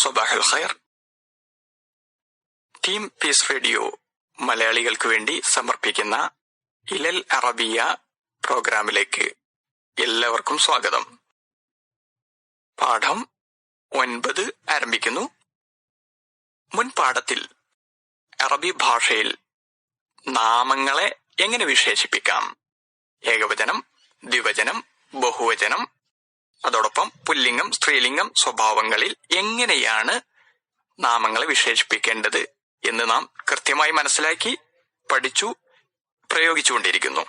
സ്വബാഹുൽ ഖൈർ team piece radio മലയാളികൾക്ക് വേണ്ടി സമർപ്പിക്കുന്ന ഇലൽ അറബിയ പ്രോഗ്രാമിലേക്ക് എല്ലാവർക്കും സ്വാഗതം. പാഠം ഒൻപത് ആരംഭിക്കുന്നു. മുൻ പാഠത്തിൽ അറബി ഭാഷയിൽ നാമങ്ങളെ എങ്ങനെ വിശേഷിപ്പിക്കാം? ഏകവചനം ദ്വിവചനം ബഹുവചനം അതോടൊപ്പം പുല്ലിംഗം സ്ത്രീലിംഗം സ്വഭാവങ്ങളിൽ എങ്ങനെയാണ് നാമങ്ങളെ വിശേഷിപ്പിക്കേണ്ടത് എന്ന് നാം കൃത്യമായി മനസ്സിലാക്കി പഠിച്ചു പ്രയോഗിച്ചുകൊണ്ടിരിക്കുന്നു.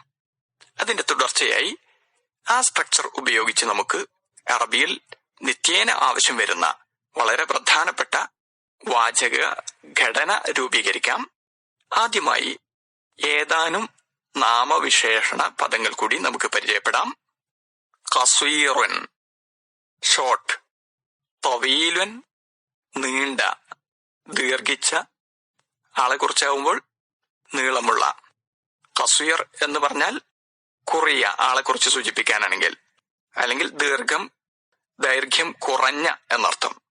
അതിന്റെ തുടർച്ചയായി ആ സ്ട്രക്ചർ ഉപയോഗിച്ച് നമുക്ക് അറബിയിൽ നിത്യേന ആവശ്യം വരുന്ന വളരെ പ്രധാനപ്പെട്ട വാചക ഘടന രൂപീകരിക്കാം. ആദ്യമായി ഏതാനും നാമവിശേഷണ പദങ്ങൾ കൂടി നമുക്ക് പരിചയപ്പെടാം. കസീറുൻ. ഷോർട്ട് തൊവീലുൻ നീണ്ട ദീർഘിച്ച ആളെ കുറിച്ചാവുമ്പോൾ നീളമുള്ള കസുയർ എന്ന് പറഞ്ഞാൽ കുറിയ ആളെ കുറിച്ച് സൂചിപ്പിക്കാനാണെങ്കിൽ അല്ലെങ്കിൽ ദീർഘം ദൈർഘ്യം കുറഞ്ഞ എന്നർത്ഥം.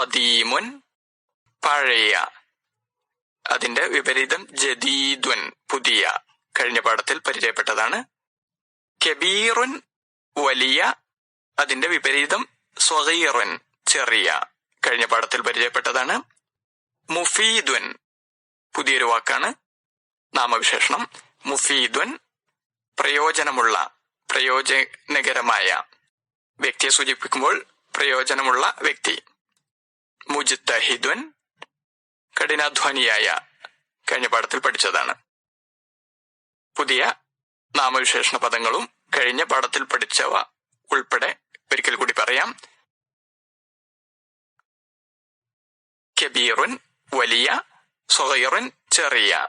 കദീമുൻ പഴയ അതിന്റെ വിപരീതം ജദീദ്വൻ പുതിയ കഴിഞ്ഞ പാഠത്തിൽ പരിചയപ്പെട്ടതാണ്. കബീറുൻ വലിയ അതിന്റെ വിപരീതം സ്വകീറൻ ചെറിയ കഴിഞ്ഞ പാഠത്തിൽ പരിചയപ്പെട്ടതാണ്. മുഫീദ്വൻ പുതിയൊരു വാക്കാണ്. നാമവിശേഷണം. മുഫീദ്വൻ പ്രയോജനമുള്ള പ്രയോജനകരമായ വ്യക്തിയെ സൂചിപ്പിക്കുമ്പോൾ പ്രയോജനമുള്ള വ്യക്തി. മുജിത്തഹിദ്വൻ കഠിനാധ്വാനിയായ കഴിഞ്ഞ പാഠത്തിൽ പഠിച്ചതാണ്. പുതിയ നാമവിശേഷണ പദങ്ങളും കഴിഞ്ഞ പാഠത്തിൽ പഠിച്ചവ ഉൾപ്പെടെ ഒരിക്കൽ കൂടി പറയാം. കബീറുൻ വലിയ സൊഹൈറുൻ ചെറിയ.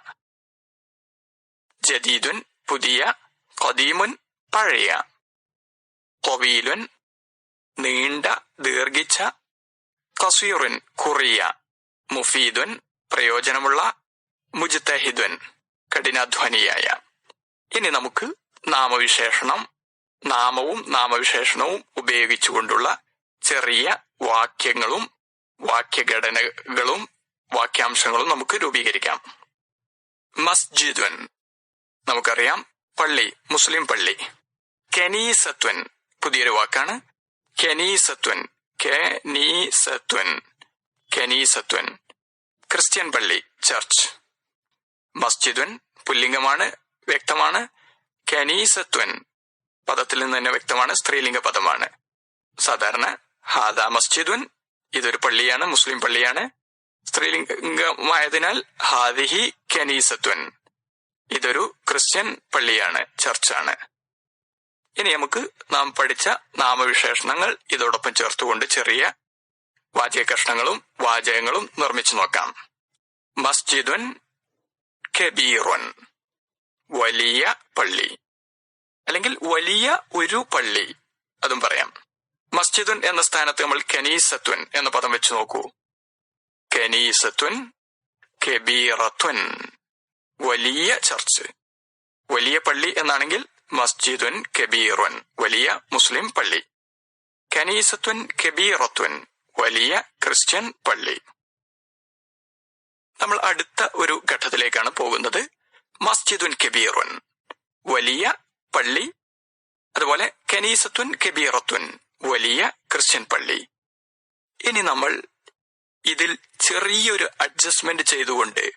ജദീദുൻ പുതിയ ഖദീമുൻ പഴയ. കൊവീലുൻ നീണ്ട ദീർഘിച്ച. കസീറുൻ കുറിയ. മുഫീദുൻ പ്രയോജനമുള്ള. മുജ്തഹിദുൻ കഠിനാധ്വാനിയായ. ഇനി നമുക്ക് നാമവിശേഷണം നാമവും നാമവിശേഷണവും ഉപയോഗിച്ചുകൊണ്ടുള്ള ചെറിയ വാക്യങ്ങളും വാക്യഘടനകളും വാക്യാംശങ്ങളും നമുക്ക് രൂപീകരിക്കാം. മസ്ജിദുൻ. നമുക്കറിയാം പള്ളി മുസ്ലിം പള്ളി. കെനീസത്വൻ. പുതിയൊരു വാക്കാണ്. കെനീസത്വൻ. കെനീസത്വൻ. കെനീസത്വൻ. ക്രിസ്ത്യൻ പള്ളി ചർച്ച്. മസ്ജിദ്വൻ പുല്ലിംഗമാണ് വ്യക്തമാണ്. കെനീസത്വൻ. പദത്തിൽ നിന്ന് തന്നെ വ്യക്തമാണ്. സ്ത്രീലിംഗ പദമാണ് സാധാരണ ഹാദ മസ്ജിദുൻ ഇതൊരു പള്ളിയാണ് മുസ്ലിം പള്ളിയാണ്. സ്ത്രീലിംഗമായതിനാൽ ഹാദിഹി കനീസത്വൻ ഇതൊരു ക്രിസ്ത്യൻ പള്ളിയാണ് ചർച്ചാണ്. ഇനി നമുക്ക് നാം പഠിച്ച നാമവിശേഷണങ്ങൾ ഇതോടൊപ്പം ചേർത്തുകൊണ്ട് ചെറിയ വാചക കഷ്ണങ്ങളും വാചകങ്ങളും നിർമ്മിച്ചു നോക്കാം. മസ്ജിദുൻ കബീറുൻ. വലിയ പള്ളി. അല്ലെങ്കിൽ വലിയ ഒരു പള്ളി. അതും പറയാം. മസ്ജിദുൻ എന്ന സ്ഥാനത്ത് നമ്മൾ കനീസത്വൻ എന്ന പദം വെച്ച് നോക്കൂ. കനീസത്വൻ കബീറത്വൻ വലിയ ചർച്ച്. വലിയ പള്ളി എന്നാണെങ്കിൽ മസ്ജിദുൻ കബീറുൻ വലിയ മുസ്ലിം പള്ളി. കനീസത്വൻ കബീറത്വൻ വലിയ ക്രിസ്ത്യൻ പള്ളി. നമ്മൾ അടുത്ത ഒരു ഘട്ടത്തിലേക്കാണ് പോകുന്നത്. മസ്ജിദുൻ കബീറുൻ വലിയ പള്ളി. അതുപോലെ കനീസത്തുൻ കബീറത്തുൻ വലിയ ക്രിസ്ത്യൻ പള്ളി. ഇനി നമ്മൾ ഇതിൽ ചെറിയൊരു അഡ്ജസ്റ്റ്മെന്റ് ചെയ്തുകൊണ്ട്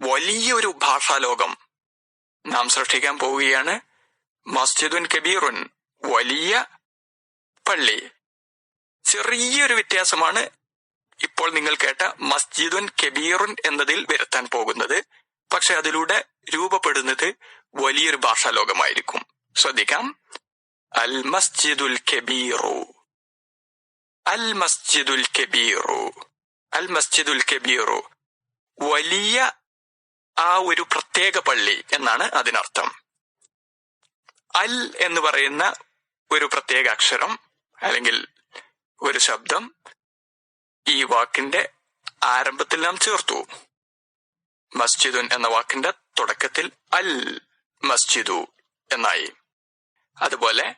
വലിയൊരു ഭാഷാലോകം നാം സൃഷ്ടിക്കാൻ പോവുകയാണ്. മസ്ജിദുൻ കബീറുൻ വലിയ പള്ളി. ചെറിയൊരു വ്യത്യാസമാണ് ഇപ്പോൾ നിങ്ങൾ കേട്ട മസ്ജിദുൻ കബീറുൻ എന്നതിൽ വരുത്താൻ പോകുന്നത്. പക്ഷെ അതിലൂടെ രൂപപ്പെടുന്നത് വലിയൊരു ഭാഷാലോകമായിരിക്കും. കബീറു അൽ മസ്ജിദുൽ കബീറു അൽ മസ്ജിദുൽ കബീറു വലിയ ആ ഒരു പ്രത്യേക പള്ളി എന്നാണ് അതിനർത്ഥം. അൽ എന്ന് പറയുന്ന ഒരു പ്രത്യേക അക്ഷരം അല്ലെങ്കിൽ ഒരു ശബ്ദം ഈ വാക്കിന്റെ ആരംഭത്തിൽ നാം ചേർത്തു. മസ്ജിദുൻ എന്ന വാക്കിന്റെ തുടക്കത്തിൽ അൽ മസ്ജിദു എന്നായി. അതുപോലെ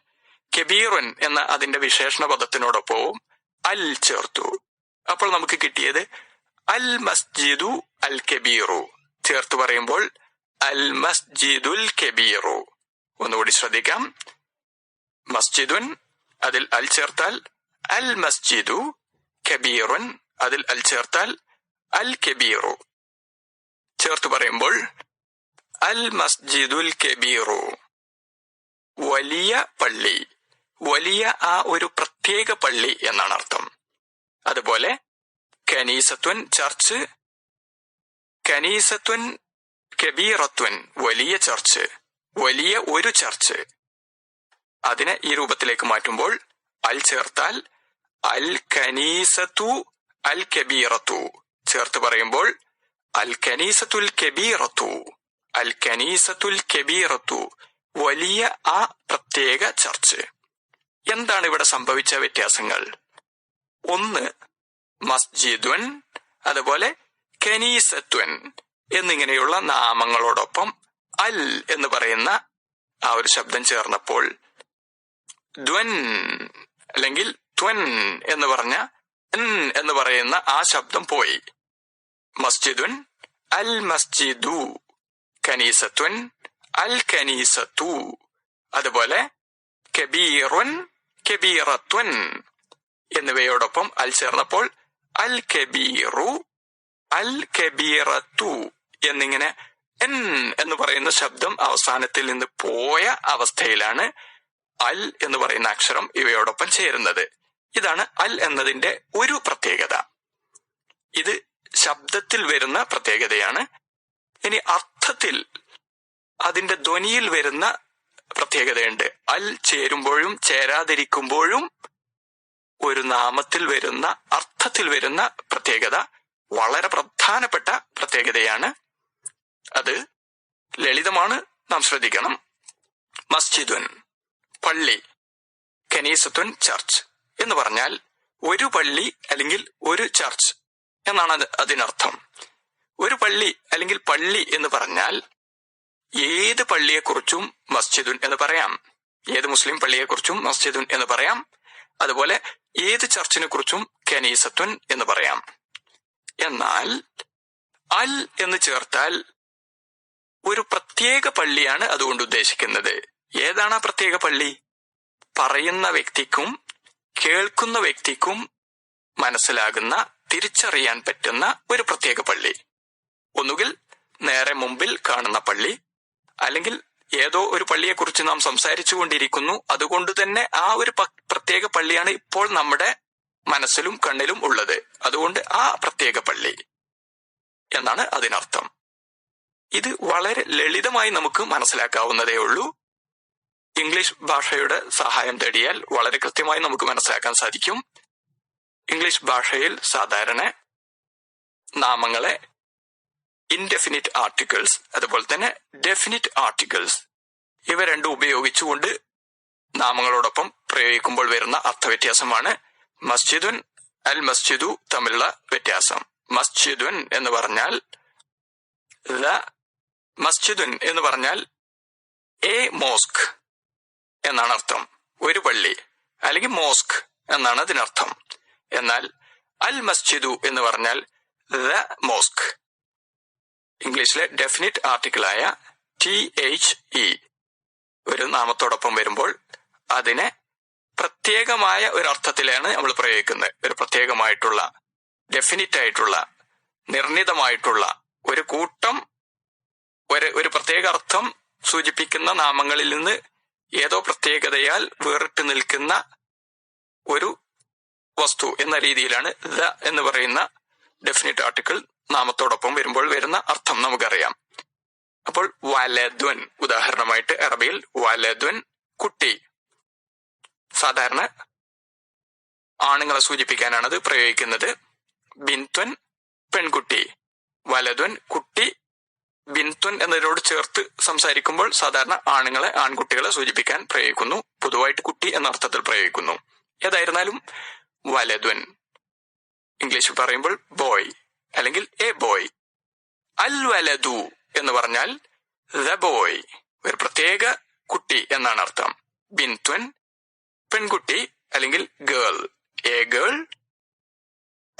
കബീറുൻ എന്ന അതിന്റെ വിശേഷണ പദത്തിനോടൊപ്പവും അൽ ചേർത്തു. അപ്പോൾ നമുക്ക് കിട്ടിയത് അൽ മസ്ജിദു അൽ കെബീറു. ചേർത്ത് പറയുമ്പോൾ അൽ മസ്ജിദുൽ കെബീറു. ഒന്നുകൂടി ശ്രദ്ധിക്കാം. മസ്ജിദുൻ അതിൽ അൽ ചേർത്താൽ അൽ മസ്ജിദു കബീറുൻ അതിൽ അൽ ചേർത്താൽ അൽ കെബീറു. ചേർത്ത് പറയുമ്പോൾ അൽ മസ്ജിദുൽ കബീറു. വലിയ പള്ളി. വലിയ ആ ഒരു പ്രത്യേക പള്ളി എന്നാണ് അർത്ഥം. അതുപോലെ കനീസത്വൻ ചർച്ച് കനീസത്വൻ കബീറത്വൻ വലിയ ചർച്ച് വലിയ ഒരു ചർച്ച്. അതിനെ ഈ രൂപത്തിലേക്ക് മാറ്റുമ്പോൾ അൽ ചേർത്താൽ അൽ കനീസത്തു അൽ കബീറത്തു. ചേർത്ത് പറയുമ്പോൾ അൽ കനീസത്തുൽ കബീറത്തു അൽ കനീസത്തുൽ കബീറത്തു. വലിയ ആ പ്രത്യേക ചർച്ച്. എന്താണ് ഇവിടെ സംഭവിച്ച വ്യത്യാസങ്ങൾ? ഒന്ന് മസ്ജിദുൻ അതുപോലെ കനീസത്വൻ എന്നിങ്ങനെയുള്ള നാമങ്ങളോടൊപ്പം അൽ എന്ന് പറയുന്ന ആ ഒരു ശബ്ദം ചേർന്നപ്പോൾ ദ്വൻ അല്ലെങ്കിൽ ത്വൻ എന്ന് പറഞ്ഞ എൻ എന്ന് പറയുന്ന ആ ശബ്ദം പോയി. മസ്ജിദുൻ അൽ മസ്ജിദു കനീസത്വൻ അൽ അതുപോലെ കബീറുൻ കബീറത്വൻ എന്നിവയോടൊപ്പം അൽ ചേർന്നപ്പോൾ അൽ കബീറു അൽ കബീറത്തു എന്നിങ്ങനെ എൻ എന്ന് പറയുന്ന ശബ്ദം അവസാനത്തിൽ നിന്ന് പോയ അവസ്ഥയിലാണ് അൽ എന്ന് പറയുന്ന അക്ഷരം ഇവയോടൊപ്പം ചേരുന്നത്. ഇതാണ് അൽ എന്നതിന്റെ ഒരു പ്രത്യേകത. ഇത് ശബ്ദത്തിൽ വരുന്ന പ്രത്യേകതയാണ്. ഇനി അർത്ഥത്തിൽ അതിന്റെ ധ്വനിയിൽ വരുന്ന പ്രത്യേകതയുണ്ട്. അൽ ചേരുമ്പോഴും ചേരാതിരിക്കുമ്പോഴും ഒരു നാമത്തിൽ വരുന്ന അർത്ഥത്തിൽ വരുന്ന പ്രത്യേകത വളരെ പ്രധാനപ്പെട്ട പ്രത്യേകതയാണ് അത്. ലളിതമാണ് നാം ശ്രദ്ധിക്കണം. മസ്ജിദുൻ പള്ളി കനീസത്തുൻ ചർച്ച് എന്ന് പറഞ്ഞാൽ ഒരു പള്ളി അല്ലെങ്കിൽ ഒരു ചർച്ച് എന്നാണ് അതിനർത്ഥം. ഒരു പള്ളി അല്ലെങ്കിൽ പള്ളി എന്ന് പറഞ്ഞാൽ ഏത് പള്ളിയെക്കുറിച്ചും മസ്ജിദുൻ എന്ന് പറയാം. ഏത് മുസ്ലിം പള്ളിയെക്കുറിച്ചും മസ്ജിദുൻ എന്ന് പറയാം. അതുപോലെ ഏത് ചർച്ചിനെ കുറിച്ചും കനീസത്തുൻ എന്ന് പറയാം. എന്നാൽ അൽ എന്ന് ചേർത്താൽ ഒരു പ്രത്യേക പള്ളിയാണ് അതുകൊണ്ട് ഉദ്ദേശിക്കുന്നത്. ഏതാണ് ആ പ്രത്യേക പള്ളി? പറയുന്ന വ്യക്തിക്കും കേൾക്കുന്ന വ്യക്തിക്കും മനസ്സിലാകുന്ന തിരിച്ചറിയാൻ പറ്റുന്ന ഒരു പ്രത്യേക പള്ളി. ഒന്നുകിൽ നേരെ മുമ്പിൽ കാണുന്ന പള്ളി അല്ലെങ്കിൽ ഏതോ ഒരു പള്ളിയെക്കുറിച്ച് നാം സംസാരിച്ചു കൊണ്ടിരിക്കുന്നു അതുകൊണ്ട് തന്നെ ആ ഒരു പ്രത്യേക പള്ളിയാണ് ഇപ്പോൾ നമ്മുടെ മനസ്സിലും കണ്ണിലും ഉള്ളത്. അതുകൊണ്ട് ആ പ്രത്യേക പള്ളി എന്നാണ് അതിനർത്ഥം. ഇത് വളരെ ലളിതമായി നമുക്ക് മനസ്സിലാക്കാവുന്നതേ ഉള്ളൂ. ഇംഗ്ലീഷ് ഭാഷയുടെ സഹായം തേടിയാൽ വളരെ കൃത്യമായി നമുക്ക് മനസ്സിലാക്കാൻ സാധിക്കും. ഇംഗ്ലീഷ് ഭാഷയിൽ സാധാരണ നാമങ്ങളെ ഇൻഡെഫിനിറ്റ് ആർട്ടിക്കിൾസ് അതുപോലെ തന്നെ ഡെഫിനിറ്റ് ആർട്ടിക്കിൾസ് ഇവ രണ്ടും ഉപയോഗിച്ചുകൊണ്ട് നാമങ്ങളോടൊപ്പം പ്രയോഗിക്കുമ്പോൾ വരുന്ന അർത്ഥവ്യത്യാസമാണ് മസ്ജിദുൻ അൽ മസ്ജിദു തമ്മിലുള്ള വ്യത്യാസം. മസ്ജിദുൻ എന്ന് പറഞ്ഞാൽ മസ്ജിദുൻ എന്ന് പറഞ്ഞാൽ എ മോസ്ക് എന്നാണ് അർത്ഥം. ഒരു പള്ളി അല്ലെങ്കിൽ മോസ്ക് എന്നാണ് അതിനർത്ഥം. എന്നാൽ അൽ മസ്ജിദു എന്ന് പറഞ്ഞാൽ ദ മോസ്ക്. ഇംഗ്ലീഷിലെ ഡെഫിനിറ്റ് ആർട്ടിക്കിളായ ടി എച്ച് ഇ ഒരു നാമത്തോടൊപ്പം വരുമ്പോൾ അതിനെ പ്രത്യേകമായ ഒരു അർത്ഥത്തിലാണ് നമ്മൾ പ്രയോഗിക്കുന്നത്. ഒരു പ്രത്യേകമായിട്ടുള്ള ഡെഫിനിറ്റ് ആയിട്ടുള്ള നിർണിതമായിട്ടുള്ള ഒരു കൂട്ടം ഒരു ഒരു പ്രത്യേക അർത്ഥം സൂചിപ്പിക്കുന്ന നാമങ്ങളിൽ നിന്ന് ഏതോ പ്രത്യേകതയാൽ വേറിട്ട് നിൽക്കുന്ന ഒരു വസ്തു എന്ന രീതിയിലാണ് ദ എന്ന് പറയുന്ന ഡെഫിനിറ്റ് ആർട്ടിക്കിൾ നാമത്തോടൊപ്പം വരുമ്പോൾ വരുന്ന അർത്ഥം നമുക്കറിയാം. അപ്പോൾ വലദ്വൻ ഉദാഹരണമായിട്ട് അറബിയിൽ വലദ്വൻ കുട്ടി. സാധാരണ ആണുങ്ങളെ സൂചിപ്പിക്കാനാണ് അത് പ്രയോഗിക്കുന്നത്. ബിൻത്വൻ പെൺകുട്ടി. വലദ്വൻ കുട്ടി ബിൻത്വൻ എന്നതിനോട് ചേർത്ത് സംസാരിക്കുമ്പോൾ സാധാരണ ആണുങ്ങളെ ആൺകുട്ടികളെ സൂചിപ്പിക്കാൻ പ്രയോഗിക്കുന്നു. പൊതുവായിട്ട് കുട്ടി എന്ന അർത്ഥത്തിൽ പ്രയോഗിക്കുന്നു. ഏതായിരുന്നാലും വലദ്വൻ ഇംഗ്ലീഷിൽ പറയുമ്പോൾ ബോയ്. അല്ലെങ്കിൽ എ ബോയ്. അൽ വലദു എന്ന് പറഞ്ഞാൽ ദ ബോയ് ഒരു പ്രത്യേക കുട്ടി എന്നാണ് അർത്ഥം. ബിൻത്വൻ പെൺകുട്ടി അല്ലെങ്കിൽ ഗേൾ. എ ഗേൾ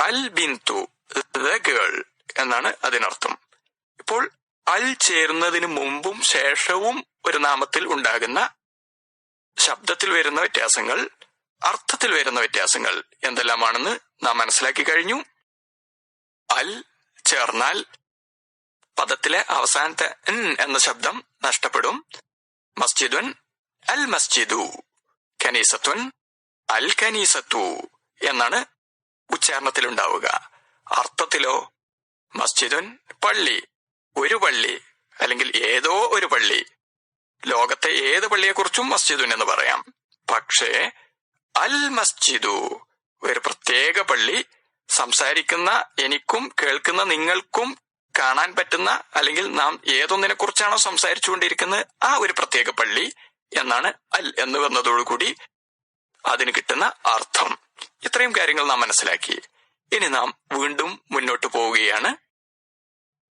അൽ ബിന്തു ദ ഗേൾ എന്നാണ് അതിനർത്ഥം. ഇപ്പോൾ അൽ ചേരുന്നതിന് മുമ്പും ശേഷവും ഒരു നാമത്തിൽ ഉണ്ടാകുന്ന ശബ്ദത്തിൽ വരുന്ന വ്യത്യാസങ്ങൾ അർത്ഥത്തിൽ വരുന്ന വ്യത്യാസങ്ങൾ എന്തെല്ലാമാണെന്ന് നാം മനസ്സിലാക്കി കഴിഞ്ഞു. അൽ ചേർന്നാൽ പദത്തിലെ അവസാനത്തെ എൻ എന്ന ശബ്ദം നഷ്ടപ്പെടും. മസ്ജിദുൻ അൽ മസ്ജിദു. കനീസത്തുൻ അൽ കനീസത്തു എന്നാണ് ഉച്ചാരണത്തിലുണ്ടാവുക. അർത്ഥത്തിലോ മസ്ജിദുൻ പള്ളി ഒരു പള്ളി അല്ലെങ്കിൽ ഏതോ ഒരു പള്ളി. ലോകത്തെ ഏത് പള്ളിയെക്കുറിച്ചും മസ്ജിദുൻ എന്ന് പറയാം. പക്ഷേ അൽ മസ്ജിദു ഒരു പ്രത്യേക പള്ളി സംസാരിക്കുന്ന എനിക്കും കേൾക്കുന്ന നിങ്ങൾക്കും കാണാൻ പറ്റുന്ന അല്ലെങ്കിൽ നാം ഏതൊന്നിനെ കുറിച്ചാണോ സംസാരിച്ചുകൊണ്ടിരിക്കുന്നത് ആ ഒരു പ്രത്യേക പള്ളി എന്നാണ് അൽ എന്ന് വന്നതോടുകൂടി അതിന് കിട്ടുന്ന അർത്ഥം. ഇത്രയും കാര്യങ്ങൾ നാം മനസ്സിലാക്കി. ഇനി നാം വീണ്ടും മുന്നോട്ട് പോവുകയാണ്.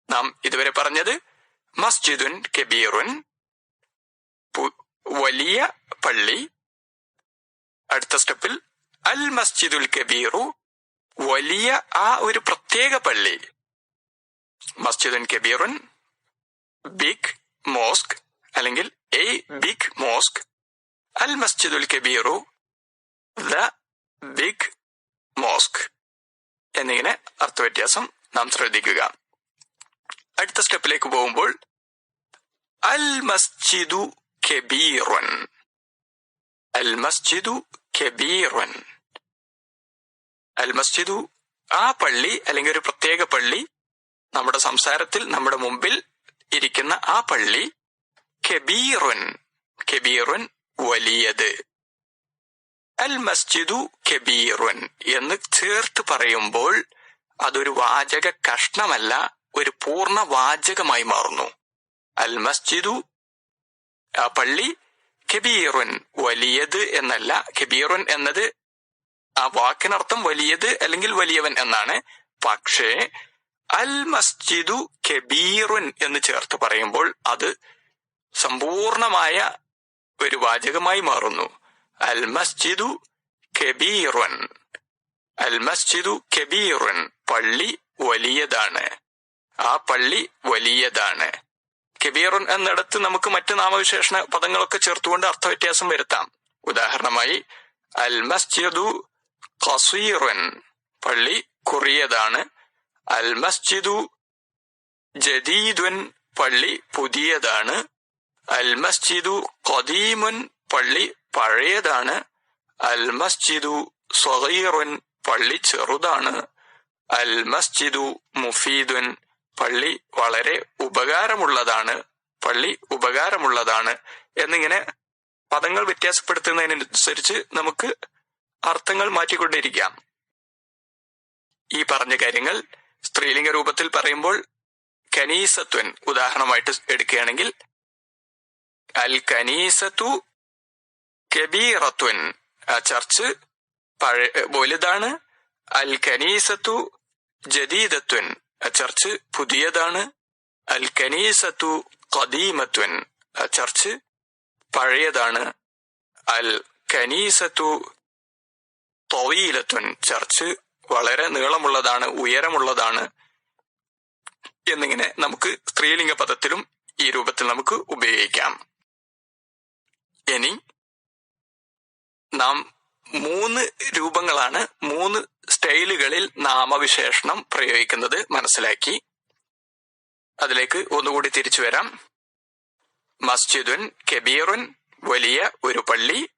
നാം ഇതുവരെ പറഞ്ഞത് മസ്ജിദുൻ കബീറുൻ വലിയ പള്ളി. അടുത്ത സ്റ്റെപ്പിൽ അൽ മസ്ജിദുൽ കബീറു വലിയ ആ ഒരു പ്രത്യേക പള്ളി. മസ്ജിദുൻ കബീറുൻ ബിഗ് മോസ്ക് അല്ലെങ്കിൽ എ ബിഗ് മോസ്ക് അൽ മസ്ജിദുൽ കബീറു ദ ബിഗ് മോസ്ക് എന്നിങ്ങനെ അർത്ഥവ്യത്യാസം നാം ശ്രദ്ധിക്കുക. അടുത്ത സ്റ്റെപ്പിലേക്ക് പോകുമ്പോൾ അൽ മസ്ജിദു കബീറുൻ. അൽ മസ്ജിദു കബീറുൻ. അൽ മസ്ജിദു ആ പള്ളി അല്ലെങ്കിൽ ഒരു പ്രത്യേക പള്ളി നമ്മുടെ സംസാരത്തിൽ നമ്മുടെ മുമ്പിൽ ഇരിക്കുന്ന ആ പള്ളി കെബീറുൻ കെബീറുൻ വലിയത്. അൽ മസ്ജിദു കബീറുൻ എന്ന് ചേർത്ത് പറയുമ്പോൾ അതൊരു വാചക കഷ്ണമല്ല ഒരു പൂർണ വാചകമായി മാറുന്നു. അൽ മസ്ജിദു ആ പള്ളി കെബീറുൻ വലിയത് എന്നല്ല. കെബീറുൻ എന്നത് ആ വാക്കിനർത്ഥം വലിയത് അല്ലെങ്കിൽ വലിയവൻ എന്നാണ്. പക്ഷേ അൽ മസ്ജിദു കബീറുൻ എന്ന് ചേർത്ത് പറയുമ്പോൾ അത് സമ്പൂർണമായ ഒരു വാചകമായി മാറുന്നു. അൽ മസ്ജിദു കബീറുൻ. അൽ മസ്ജിദു കബീറുൻ. പള്ളി വലിയതാണ്. ആ പള്ളി വലിയതാണ്. കബീറുൻ എന്നിടത്ത് നമുക്ക് മറ്റു നാമവിശേഷണ പദങ്ങളൊക്കെ ചേർത്തുകൊണ്ട് അർത്ഥവ്യത്യാസം വരുത്താം. ഉദാഹരണമായി അൽ മസ്ജിദു ഖസീറുൻ പള്ളി കുറിയതാണ്. അൽ മസ്ജിദു ജദീദുൻ പള്ളി പുതിയതാണ്. അൽ മസ്ജിദു ഖദീമുൻ പള്ളി പഴയതാണ്. അൽ മസ്ജിദു സ്വഗീറുൻ പള്ളി ചെറുതാണ്. അൽ മസ്ജിദു മുഫീദുൻ പള്ളി വളരെ ഉപകാരമുള്ളതാണ്. പള്ളി ഉപകാരമുള്ളതാണ്. എന്നിങ്ങനെ പദങ്ങൾ വ്യത്യാസപ്പെടുത്തുന്നതിനനുസരിച്ച് നമുക്ക് അർത്ഥങ്ങൾ മാറ്റിക്കൊണ്ടിരിക്കാം. ഈ പറഞ്ഞ കാര്യങ്ങൾ സ്ത്രീലിംഗ രൂപത്തിൽ പറയുമ്പോൾ കനീസത്വൻ ഉദാഹരണമായിട്ട് എടുക്കുകയാണെങ്കിൽ അൽ കനീസത്തു കബീറത്വൻ. ആ ചർച്ച് പഴയ വലുതാണ്. അൽ കനീസത്തു ജദീദത്വൻ. ആ ചർച്ച് പുതിയതാണ്. അൽ കനീസത്തു കദീമത്വൻ ആ ചർച്ച് പഴയതാണ്. അൽ കനീസത്തു തൊവീലത്വൻ ചർച്ച് വളരെ നീളമുള്ളതാണ് ഉയരമുള്ളതാണ് എന്നിങ്ങനെ നമുക്ക് സ്ത്രീലിംഗ പദത്തിലും ഈ രൂപത്തിൽ നമുക്ക് ഉപയോഗിക്കാം. ഇനി നാം മൂന്ന് രൂപങ്ങളാണ് മൂന്ന് സ്റ്റൈലുകളിൽ നാമവിശേഷണം പ്രയോഗിക്കുന്നത് മനസ്സിലാക്കി. അതിലേക്ക് ഒന്നുകൂടി തിരിച്ചു വരാം. മസ്ജിദുൻ കബീറുൻ വലിയ ഒരു പള്ളി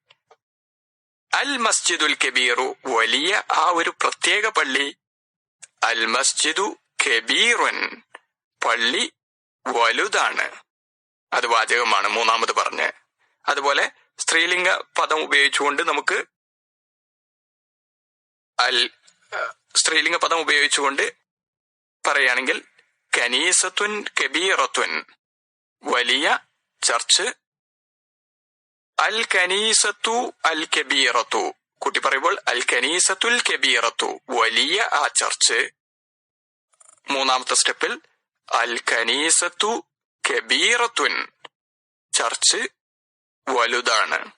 അൽ മസ്ജിദുൽ കബീറു വലിയ ആ ഒരു പ്രത്യേക പള്ളി. അൽ മസ്ജിദു കബീറുൻ. പള്ളി വലുതാണ്. അത് വാചകമാണ് മൂന്നാമത് പറഞ്ഞ്. അതുപോലെ സ്ത്രീലിംഗ പദം ഉപയോഗിച്ചുകൊണ്ട് നമുക്ക് അൽ സ്ത്രീലിംഗ പദം ഉപയോഗിച്ചുകൊണ്ട് പറയുകയാണെങ്കിൽ കനീസത്വൻ കബീറത്വൻ വലിയ ചർച്ച് അൽ കനീസത്തു അൽ കബീറത്തു കുട്ടി പറയുമ്പോൾ അൽ കനീസത്തുൽ കബീറത്തു. വലിയ ആ ചർച്ച്. മൂന്നാമത്തെ സ്റ്റെപ്പിൽ അൽ കനീസത്തു കബീറത്തുൻ. ചർച്ച് വലുതാണ്.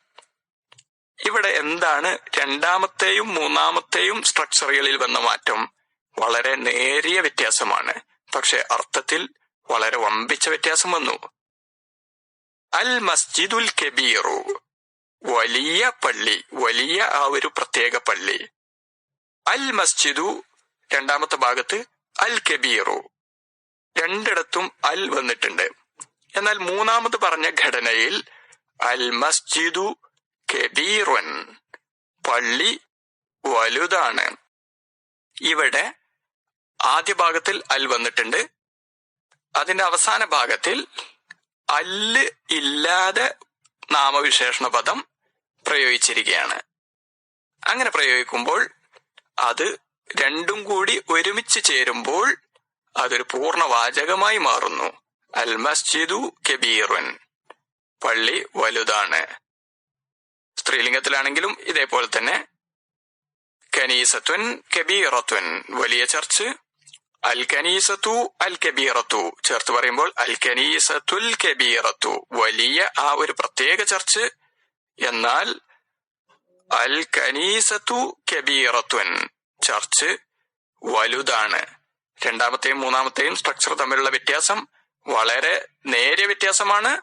ഇവിടെ എന്താണ് രണ്ടാമത്തെയും മൂന്നാമത്തെയും സ്ട്രക്ചറുകളിൽ വന്ന മാറ്റം? വളരെ നേരിയ വ്യത്യാസമാണ്. പക്ഷെ അർത്ഥത്തിൽ വളരെ വമ്പിച്ച വ്യത്യാസം വന്നു. അൽ മസ്ജിദുൽ കബീറു വലിയ പള്ളി വലിയ ആ ഒരു പ്രത്യേക പള്ളി. അൽ മസ്ജിദു രണ്ടാമത്തെ ഭാഗത്ത് അൽ കബീറു രണ്ടിടത്തും അൽ വന്നിട്ടുണ്ട്. എന്നാൽ മൂന്നാമത് പറഞ്ഞ ഘടനയിൽ അൽ മസ്ജിദു കബീറുൻ. പള്ളി വലുതാണ്. ഇവിടെ ആദ്യ ഭാഗത്തിൽ അൽ വന്നിട്ടുണ്ട്. അതിന്റെ അവസാന ഭാഗത്തിൽ അല്ല് ഇല്ലാതെ നാമവിശേഷണ പദം പ്രയോഗിച്ചിരിക്കുകയാണ്. അങ്ങനെ പ്രയോഗിക്കുമ്പോൾ അത് രണ്ടും കൂടി ഒരുമിച്ച് ചേരുമ്പോൾ അതൊരു പൂർണവാചകമായി മാറുന്നു. അൽ മസ്ജിദു കബീറൻ. പള്ളി വലുതാണ്. സ്ത്രീലിംഗത്തിലാണെങ്കിലും ഇതേപോലെ തന്നെ. കനീസത്വൻ കബീറത്വൻ വലിയ ചർച്ച്. അൽ അൽ കബീറത്തു ചേർത്ത് പറയുമ്പോൾ അൽ കനീസത്തുൽ കബീറത്തു വലിയ ആ ഒരു പ്രത്യേക ചർച്ച്. എന്നാൽ അൽ കനീസത്തു കബീറത്തുൻ ചർച്ച് വലുതാണ്. രണ്ടാമത്തെയും മൂന്നാമത്തെയും സ്ട്രക്ചർ തമ്മിലുള്ള വ്യത്യാസം വളരെ നേരിയ വ്യത്യാസമാണ്.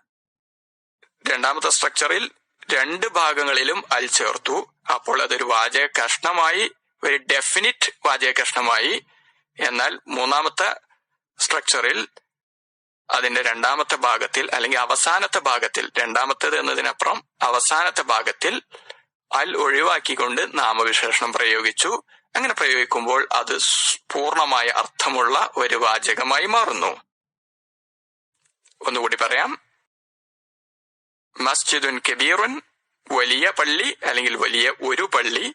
രണ്ടാമത്തെ സ്ട്രക്ചറിൽ രണ്ട് ഭാഗങ്ങളിലും അൽ ചേർത്തു. അപ്പോൾ അതൊരു വാചക കഷ്ണമായി ഒരു ഡെഫിനിറ്റ് വാചക കഷ്ണമായി എന്നാൽ മൂന്നാമത്തെ സ്ട്രക്ചറിൽ അതിന്റെ രണ്ടാമത്തെ ഭാഗത്തിൽ അല്ലെങ്കിൽ അവസാനത്തെ ഭാഗത്തിൽ രണ്ടാമത്തേത് എന്നതിനപ്പുറം അവസാനത്തെ ഭാഗത്തിൽ അൽ ഒഴിവാക്കിക്കൊണ്ട് നാമവിശേഷണം പ്രയോഗിച്ചു. അങ്ങനെ പ്രയോഗിക്കുമ്പോൾ അത് പൂർണമായ അർത്ഥമുള്ള ഒരു വാചകമായി മാറുന്നു. ഒന്നുകൂടി പറയാം. മസ്ജിദുൻ കബീറുൻ വലിയ പള്ളി അല്ലെങ്കിൽ വലിയ ഒരു പള്ളി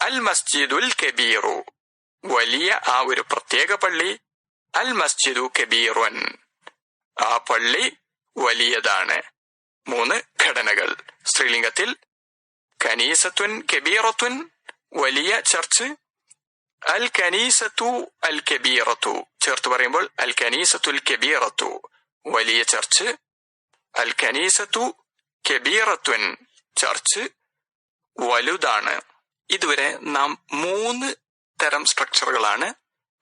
അൽ മസ്ജിദുൽ കബീറു. വലിയ ആ ഒരു പ്രത്യേക പള്ളി അൽ മസ്ജിദു കബീറുൻ. ആ പള്ളി വലിയതാണ്. മൂന്ന് ഘടനകൾ. സ്ത്രീലിംഗത്തിൽ കനീസത്വൻ കബീറത്വൻ വലിയ ചർച്ച് അൽ കനീസത്തു അൽ കബീറത്തു ചേർത്ത് പറയുമ്പോൾ അൽ കനീസത്തുൽ കബീറത്തു. വലിയ ചർച്ച് അൽ കനീസത്തു കബീറത്വൻ ചർച്ച് വലുതാണ്. ഇതുവരെ നാം മൂന്ന് തരം സ്ട്രക്ചറുകളാണ്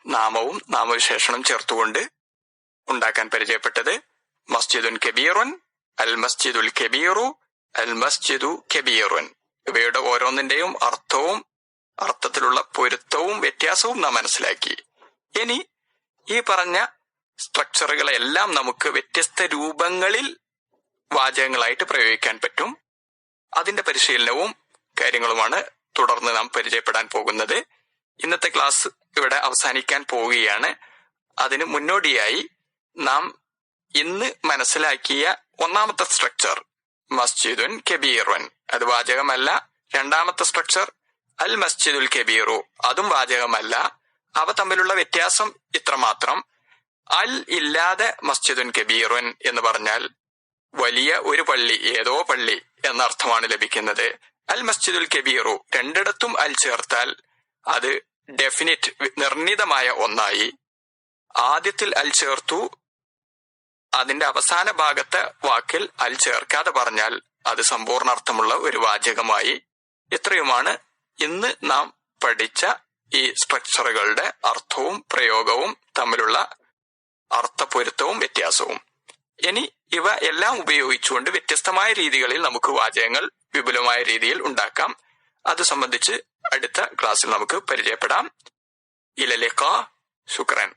നാമവും നാമവിശേഷണം ചേർത്തുകൊണ്ട് ഉണ്ടാക്കാൻ പരിചയപ്പെട്ടത്. മസ്ജിദുൻ കബീറുൻ അൽ മസ്ജിദുൽ കബീറു അൽ മസ്ജിദു കബീറുൻ. ഇവയുടെ ഓരോന്നിന്റെയും അർത്ഥവും അർത്ഥത്തിലുള്ള പൊരുത്തവും വ്യത്യാസവും നാം മനസ്സിലാക്കി. ഇനി ഈ പറഞ്ഞ സ്ട്രക്ചറുകളെല്ലാം നമുക്ക് വ്യത്യസ്ത രൂപങ്ങളിൽ വാചകങ്ങളായിട്ട് പ്രയോഗിക്കാൻ പറ്റും. അതിന്റെ പരിശീലനവും കാര്യങ്ങളുമാണ് തുടർന്ന് നാം പരിചയപ്പെടാൻ പോകുന്നത്. ഇന്നത്തെ ക്ലാസ് ഇവിടെ അവസാനിക്കാൻ പോവുകയാണ്. അതിന് മുന്നോടിയായി നാം ഇന്ന് മനസ്സിലാക്കിയ ഒന്നാമത്തെ സ്ട്രക്ചർ മസ്ജിദുൻ കബീറുൻ അത് വാചകമല്ല രണ്ടാമത്തെ സ്ട്രക്ചർ അൽ മസ്ജിദുൽ കബീറു അതും വാചകമല്ല. അവ തമ്മിലുള്ള വ്യത്യാസം ഇത്രമാത്രം. അൽ ഇല്ലാതെ മസ്ജിദുൻ കബീറുൻ എന്ന് പറഞ്ഞാൽ വലിയ ഒരു പള്ളി ഏതോ പള്ളി എന്ന അർത്ഥമാണ് ലഭിക്കുന്നത്. അൽ മസ്ജിദുൽ കബീറു രണ്ടിടത്തും അൽ ചേർത്താൽ അത് ഡെഫിനിറ്റ് നിർണിതമായ ഒന്നായി. ആദ്യത്തിൽ അൽ ചേർത്തു. അതിന്റെ അവസാന ഭാഗത്തെ വാക്കിൽ അൽ ചേർക്കാതെ പറഞ്ഞാൽ അത് സമ്പൂർണ അർത്ഥമുള്ള ഒരു വാചകമായി. ഇത്രയുമാണ് ഇന്ന് നാം പഠിച്ച ഈ സ്ട്രക്ചറുകളുടെ അർത്ഥവും പ്രയോഗവും തമ്മിലുള്ള അർത്ഥപ്പൊരുത്തവും വ്യത്യാസവും. ഇനി ഇവ എല്ലാം ഉപയോഗിച്ചുകൊണ്ട് വ്യത്യസ്തമായ രീതികളിൽ നമുക്ക് വാചകങ്ങൾ വിപുലമായ രീതിയിൽ ഉണ്ടാക്കാം. അത് സംബന്ധിച്ച് അടുത്ത ക്ലാസ്സിൽ നമുക്ക് പരിചയപ്പെടാം. ഇലലേക്ക ശുക്രൻ.